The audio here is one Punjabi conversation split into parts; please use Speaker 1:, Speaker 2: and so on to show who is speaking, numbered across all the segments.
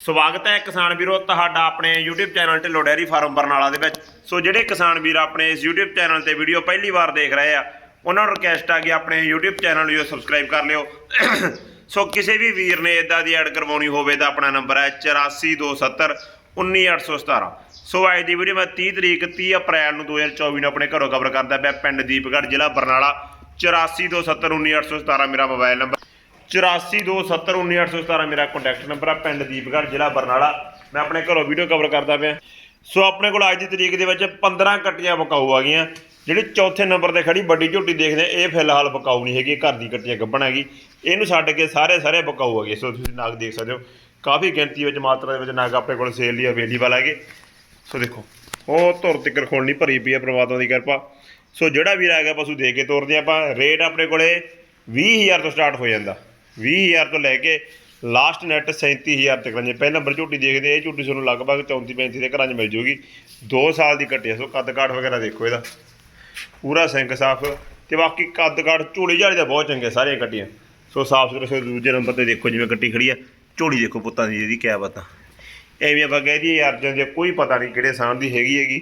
Speaker 1: ਸਵਾਗਤ ਹੈ ਕਿਸਾਨ ਵੀਰੋ ਤੁਹਾਡਾ ਆਪਣੇ YouTube channel Dhillon dairy farm Barnala ਦੇ ਵਿੱਚ। ਸੋ ਜਿਹੜੇ ਕਿਸਾਨ ਵੀਰ ਆਪਣੇ ਇਸ YouTube ਚੈਨਲ ਤੇ ਵੀਡੀਓ ਪਹਿਲੀ ਵਾਰ ਦੇਖ ਰਹੇ ਆ, ਉਹਨਾਂ ਨੂੰ ਰਿਕਵੈਸਟ ਆ ਕਿ ਆਪਣੇ YouTube ਚੈਨਲ ਨੂੰ ਸਬਸਕ੍ਰਾਈਬ ਕਰ ਲਿਓ। ਸੋ ਕਿਸੇ ਵੀ ਵੀਰ ਨੇ ਇਦਾਂ ਦੀ ਐਡ ਕਰਵਾਉਣੀ ਹੋਵੇ ਤਾਂ ਆਪਣਾ ਨੰਬਰ ਹੈ 8427 19817 ਸੋ ਅੱਜ ਦੀ ਵੀਡੀਓ ਮੈਂ 30 ਤਰੀਕ 30 ਅਪ੍ਰੈਲ ਨੂੰ 2024 ਨੂੰ ਆਪਣੇ ਘਰੋਂ ਕਵਰ ਕਰਦਾ ਪਿਆ ਪਿੰਡ ਦੀਪਗੜ੍ਹ ਜ਼ਿਲ੍ਹਾ ਬਰਨਾਲਾ। 8427 19817 ਮੇਰਾ ਮੋਬਾਈਲ ਨੰਬਰ 8427191817 ਮੇਰਾ ਕੰਟੈਕਟ ਨੰਬਰ ਆ ਪਿੰਡ ਦੀਪਗੜ੍ਹ ਜ਼ਿਲ੍ਹਾ ਬਰਨਾਲਾ। ਮੈਂ ਆਪਣੇ ਘਰੋਂ ਵੀਡੀਓ ਕਵਰ ਕਰਦਾ ਪਿਆ। ਸੋ ਆਪਣੇ ਕੋਲ ਅੱਜ ਦੀ ਤਰੀਕ ਦੇ ਵਿੱਚ 15 ਕੱਟੀਆਂ ਬਕਾਊ ਆ ਗਈਆਂ। ਜਿਹੜੀ ਚੌਥੇ ਨੰਬਰ ਤੇ ਖੜੀ ਵੱਡੀ ਝੋਟੀ ਦੇਖਦੇ ਆ, ਇਹ ਫਿਲਹਾਲ ਬਕਾਊ ਨਹੀਂ ਹੈਗੀ ਇਹ ਘਰ ਦੀ ਕੱਟੀਆਂ ਗੱਭਣ ਹੈਗੀ। ਇਹਨੂੰ ਛੱਡ ਕੇ ਸਾਰੇ ਸਾਰੇ ਬਕਾਊ ਹੈਗੇ ਸੋ ਤੁਸੀਂ ਨਾਗ ਦੇਖ ਸਕਦੇ ਹੋ। ਕਾਫੀ ਗਿਣਤੀ ਵਿੱਚ ਮਾਤਰਾ ਦੇ ਵਿੱਚ ਨਾਗ ਆਪਣੇ ਕੋਲ ਸੇਲ ਲਈ ਅਵੇਲੇਬਲ ਹੈਗੇ। ਸੋ ਦੇਖੋ ਉਹ ਧੁਰ ਤਿੱਕਰ ਖੋਲਣੀ ਭਰੀ ਪਈ ਹੈ ਪ੍ਰਮਾਤਮਾ ਦੀ ਕਿਰਪਾ। ਸੋ ਜਿਹੜਾ ਵੀਰ ਆ ਗਿਆ ਪਸ਼ੂ ਦੇ ਕੇ ਤੋਰਦੇ ਆਪਾਂ। ਰੇਟ ਆਪਣੇ ਕੋਲੇ 20000 ਤੋਂ ਸਟਾਰਟ ਹੋ ਜਾਂਦਾ। 20000 ਤੋਂ ਲੈ ਕੇ ਲਾਸਟ ਨੈਟ 37000 ਤੱਕ ਜੇ ਪਹਿਲਾ ਨੰਬਰ ਝੋਟੀ ਦੇਖਦੇ, ਇਹ ਝੋਟੀ ਤੁਹਾਨੂੰ ਲਗਭਗ 34 35 ਦੇ ਘਰਾਂ 'ਚ ਮਿਲ ਜੂਗੀ। 2 ਸਾਲ ਦੀ ਕੱਟੀ ਆ, ਸੋ ਕੱਦ ਕਾਠ ਵਗੈਰਾ ਦੇਖੋ ਇਹਦਾ। ਪੂਰਾ ਸਿੰਕ ਸਾਫ਼ ਤੇ ਬਾਕੀ ਕੱਦ ਕਾਠ ਝੋਲੀ ਝਾੜੀ ਦਾ ਬਹੁਤ ਚੰਗੇ ਸਾਰੀਆਂ ਕੱਟੀਆਂ। ਸੋ ਸਾਫ਼ ਸੁਥਰੇ ਸੋ ਦੂਜੇ ਨੰਬਰ ਤੇ ਦੇਖੋ ਜਿਵੇਂ ਕੱਟੀ ਖੜੀ ਆ। ਝੋਲੀ ਦੇਖੋ ਪੁੱਤਾਂ ਦੀ ਇਹਦੀ ਕਿਆ ਬਤਾ। ਐਵੇਂ ਆਪਾਂ ਕਹਿ ਦਈਏ ਅਰਜਨ ਜੇ ਕੋਈ ਪਤਾ ਨਹੀਂ ਕਿਹੜੇ ਸਾਹ ਦੀ ਹੈਗੀ ਹੈਗੀ।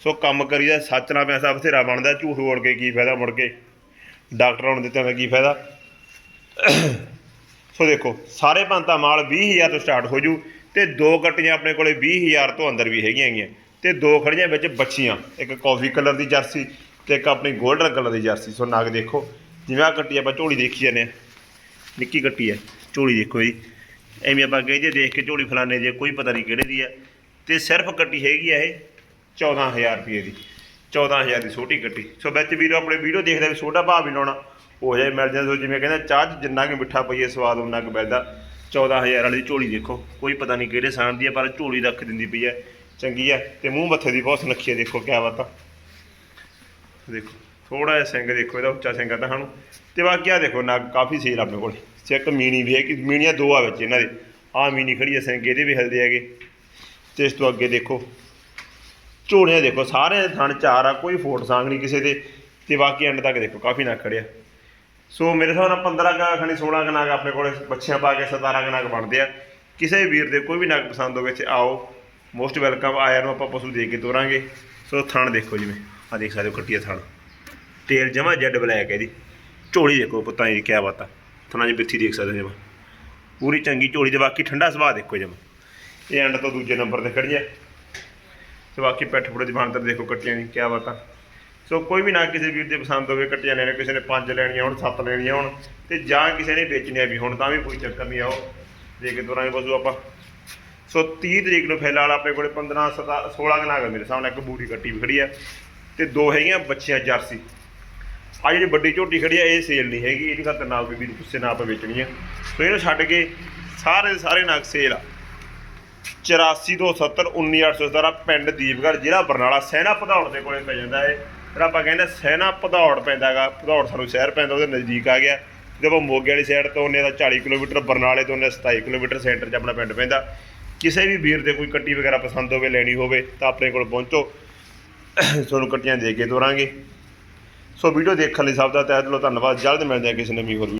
Speaker 1: ਸੋ ਕੰਮ ਕਰੀਦਾ, ਸੱਚ ਨਾਲ ਪੈਸਾ ਬਥੇਰਾ ਬਣਦਾ, ਝੂਠ ਬੋਲ ਕੇ ਕੀ ਫਾਇਦਾ ਮੁੜ ਕੇ? ਡਾਕਟਰ ਆਉਣ ਦਿੱਤੇ ਦਾ ਕੀ ਫਾਇਦਾ? ਸੋ ਦੇਖੋ, ਸਾਰੇ ਪੰਤਾ ਮਾਲ 20000 ਤੋਂ ਸਟਾਰਟ ਹੋ ਜੂ ਤੇ ਦੋ ਕੱਟੀਆਂ ਆਪਣੇ ਕੋਲੇ 20000 ਤੋਂ ਅੰਦਰ ਵੀ ਹੈਗੀਆਂ ਹੈਗੀਆਂ। ਤੇ ਦੋ ਖੜੀਆਂ ਵਿੱਚ ਬੱਚੀਆਂ, ਇੱਕ ਕਾਫੀ ਕਲਰ ਦੀ ਜਰਸੀ ਤੇ ਇੱਕ ਆਪਣੀ 골ਡਨ ਕਲਰ ਦੀ ਜਰਸੀ। ਸੋ ਨਗ ਦੇਖੋ, ਜਿਵੇਂ ਆ ਕੱਟੀ ਆਪਾਂ ਝੋਲੀ ਦੇਖੀ ਜਾਂਦੇ ਆ ਨਿੱਕੀ ਕੱਟੀ ਹੈ, ਝੋਲੀ ਦੇਖੋ ਜੀ। ਐਵੇਂ ਆਪਾਂ ਕਹੇ ਜੇ ਦੇਖ ਕੇ ਝੋਲੀ ਫਲਾਣੇ ਦੀ ਕੋਈ ਪਤਾ ਨਹੀਂ ਕਿਹੜੇ ਦੀ ਹੈ। ਤੇ ਸਿਰਫ ਕੱਟੀ ਹੈਗੀ ਆ ਇਹ 14000 ਰੁਪਏ ਦੀ। 14000 ਦੀ ਛੋਟੀ ਕੱਟੀ ਸੋ ਵਿੱਚ ਵੀਰੋ, ਆਪਣੇ ਵੀਡੀਓ ਦੇਖਦੇ ਵੀ ਛੋਟਾ ਭਾਅ ਵੀ ਲਾਉਣਾ। ਹੋ ਜਾਏ ਮਿਲ ਜਾਂਦਾ ਜਿਵੇਂ ਕਹਿੰਦਾ ਚਾਹ 'ਚ ਜਿੰਨਾ ਕਿ ਮਿੱਠਾ ਪਈਏ, ਸਵਾਦ ਉਹਨਾਂ ਕੁ ਮਿਲਦਾ। 14000 ਵਾਲੀ ਝੋਲੀ ਦੇਖੋ, ਕੋਈ ਪਤਾ ਨਹੀਂ ਕਿਹੜੇ ਸਾਨ ਦੀ ਹੈ ਪਰ ਝੋਲੀ ਰੱਖ ਦਿੰਦੀ ਪਈ ਹੈ ਚੰਗੀ ਹੈ ਤੇ ਮੂੰਹ ਮੱਥੇ ਦੀ ਬਹੁਤ ਸੁਨੱਖੀ ਹੈ ਦੇਖੋ ਕਿਆ ਬਾਤ। ਆ ਦੇਖੋ ਥੋੜਾ ਜਿਹਾ ਸਿੰਘ ਦੇਖੋ, ਇਹਦਾ ਉੱਚਾ ਸਿੰਘ ਆ ਤਾਂ ਸਾਨੂੰ। ਤੇ ਬਾਕੀ ਆ ਦੇਖੋ, ਨਗ ਕਾਫੀ ਸੇਲ ਆਪਣੇ ਕੋਲ। ਚੈੱਕ ਮੀਣੀ ਵੀ ਹੈ ਕਿ ਮੀਣੀਆਂ ਦੋ ਆ ਵਿੱਚ ਇਹਨਾਂ ਦੇ। ਆ ਮੀਣੀ ਖੜੀ ਹੈ ਸਿੰਘ, ਇਹਦੇ ਵੀ ਹਲਦੇ ਹੈਗੇ। ਤੇ ਇਸ ਤੋਂ ਅੱਗੇ ਦੇਖੋ, ਝੋਲੀਆਂ ਦੇਖੋ, ਸਾਰੇ ਦੇ ਥਣ ਚਾਰ ਆ, ਕੋਈ ਫੋਟ ਸਾਂਗ ਨਹੀਂ ਕਿਸੇ ਦੇ। ਤੇ ਬਾਕੀ ਐਂਡ ਤੱਕ ਦੇਖੋ, ਕਾਫੀ ਨਗ ਖੜਿਆ ਸੋ ਮੇਰੇ ਹਿਸਾਬ ਨਾਲ 15 ਕਾ ਖਣੀ 16 ਕੁ ਨਗ ਆਪਣੇ ਕੋਲੇ ਬੱਚਿਆਂ ਪਾ ਕੇ 17 ਕੁ ਨਗ ਬਣਦੇ ਆ। ਕਿਸੇ ਵੀਰ ਦੇ ਕੋਈ ਵੀ ਨਾਗ ਪਸੰਦ ਹੋਵੇ, ਇੱਥੇ ਆਓ। ਮੋਸਟ ਵੈਲਕਮ ਆਇਆ ਨੂੰ ਆਪਾਂ ਪਸ਼ੂ ਦੇ ਕੇ ਤੋਰਾਂਗੇ। ਸੋ ਥਣ ਦੇਖੋ ਜਿਵੇਂ। ਆ ਦੇਖ ਸਕਦੇ ਹੋ ਕੱਟੀਆ ਥਣ। ਤੇਲ ਜਮਾ ਜੈਡ ਬਲੈਕ ਹੈ ਇਹਦੀ। ਝੋਲੀ ਦੇਖੋ ਪੁੱਤਾਂ ਦੀ, ਕਿਆ ਬਾਤ ਆ। ਥਣਾ ਜੀ ਬਿੱਥੀ ਦੇਖ ਸਕਦੇ ਹੋ ਜਮਾ। ਪੂਰੀ ਚੰਗੀ ਝੋਲੀ ਤੇ ਬਾਕੀ ਠੰਡਾ ਸੁਭਾਅ ਦੇਖੋ ਜਮਾ। ਇਹ ਐਂਡ ਤੋਂ ਦੂਜੇ ਨੰਬਰ ਤੇ ਖੜੀ ਹੈ ਤੇ ਬਾਕੀ ਪੈਠ ਪੁੜੇ ਦੀ ਬਣਤਰ ਦੇਖੋ ਕੱਟੀਆਂ ਦੀ, ਕਿਆ ਬਾਤ ਆ। ਸੋ ਕੋਈ ਵੀ ਨਾ ਕਿਸੇ ਵੀਰ ਦੇ ਪਸੰਦ ਹੋਵੇ, ਕੱਟੀਆਂ ਲੈਣੇ ਕਿਸੇ ਨੇ ਪੰਜ ਲੈਣੀਆਂ ਹੁਣ, ਸੱਤ ਲੈਣੀਆਂ ਹੁਣ, ਤੇ ਜਾਂ ਕਿਸੇ ਨੇ ਵੇਚਣੀਆਂ ਵੀ ਹੁਣ, ਤਾਂ ਵੀ ਕੋਈ ਚੱਕਰ ਨਹੀਂ ਆਓ ਦੇ ਕੇ ਦੋਰਾਂਗੇ ਬਸੂ ਆਪਾਂ। ਸੋ 30 ਤਰੀਕ ਨੂੰ ਫਿਲਹਾਲ ਆਪਣੇ ਕੋਲੇ 15 ਸਤਾ 16 ਕੁ ਨਾਗ ਆ ਮੇਰੇ ਸਾਹਮਣੇ, ਇੱਕ ਬੂਰੀ ਕੱਟੀ ਵੀ ਖੜੀ ਆ, ਤੇ ਦੋ ਹੈਗੀਆਂ ਬੱਚੀਆਂ ਜਰਸੀ। ਆ ਜਿਹੜੀ ਵੱਡੀ ਝੋਟੀ ਖੜੀ ਆ, ਇਹ ਸੇਲ ਨਹੀਂ ਹੈਗੀ, ਇਹਦੀ ਖਾਤਰ ਨਾ ਬੀਬੀ ਦੀ ਗੁੱਸੇ ਨਾਲ ਆਪਾਂ ਵੇਚਣੀ ਆ। ਸੋ ਇਹਨੂੰ ਛੱਡ ਕੇ ਸਾਰੇ ਸਾਰੇ ਨਾਗ ਸੇਲ ਆ। 84 ਤੋਂ 70 19817 ਪਿੰਡ ਦੀਪਗੜ੍ਹ ਜ਼ਿਲ੍ਹਾ ਬਰਨਾਲਾ ਸੈਨਾ ਭਦੌੜ ਦੇ ਕੋਲੇ ਪੈ ਜਾਂਦਾ ਹੈ ਜਿਹੜਾ ਆਪਾਂ ਕਹਿੰਦੇ ਸੈਨਾ ਭਦੌੜ ਪੈਂਦਾਗਾ, ਭਦੌੜ ਸਾਨੂੰ ਸ਼ਹਿਰ ਪੈਂਦਾ, ਉਹਦੇ ਨਜ਼ਦੀਕ ਆ ਗਿਆ। ਜਦੋਂ ਮੋਗੇ ਵਾਲੀ ਸਾਈਡ ਤੋਂ ਉਹਨੇ ਦਾ 40 ਕਿਲੋਮੀਟਰ ਬਰਨਾਲੇ ਤੋਂ ਉਹਨੇ 27 ਕਿਲੋਮੀਟਰ ਸੈਂਟਰ 'ਚ ਆਪਣਾ ਪਿੰਡ ਪੈਂਦਾ। ਕਿਸੇ ਵੀ ਵੀਰ ਦੇ ਕੋਈ ਕੱਟੀ ਵਗੈਰਾ ਪਸੰਦ ਹੋਵੇ, ਲੈਣੀ ਹੋਵੇ, ਤਾਂ ਆਪਣੇ ਕੋਲ ਪਹੁੰਚੋ। ਤੁਹਾਨੂੰ ਕੱਟੀਆਂ ਦੇ ਕੇ ਤੋਰਾਂਗੇ। ਸੋ ਵੀਡੀਓ ਦੇਖਣ ਲਈ ਸਭ ਦਾ ਤਹਿ ਦਿਲੋਂ ਧੰਨਵਾਦ। ਜਲਦ ਮਿਲਦੇ ਹਾਂ ਕਿਸੇ ਨਵੀਂ ਹੋਰ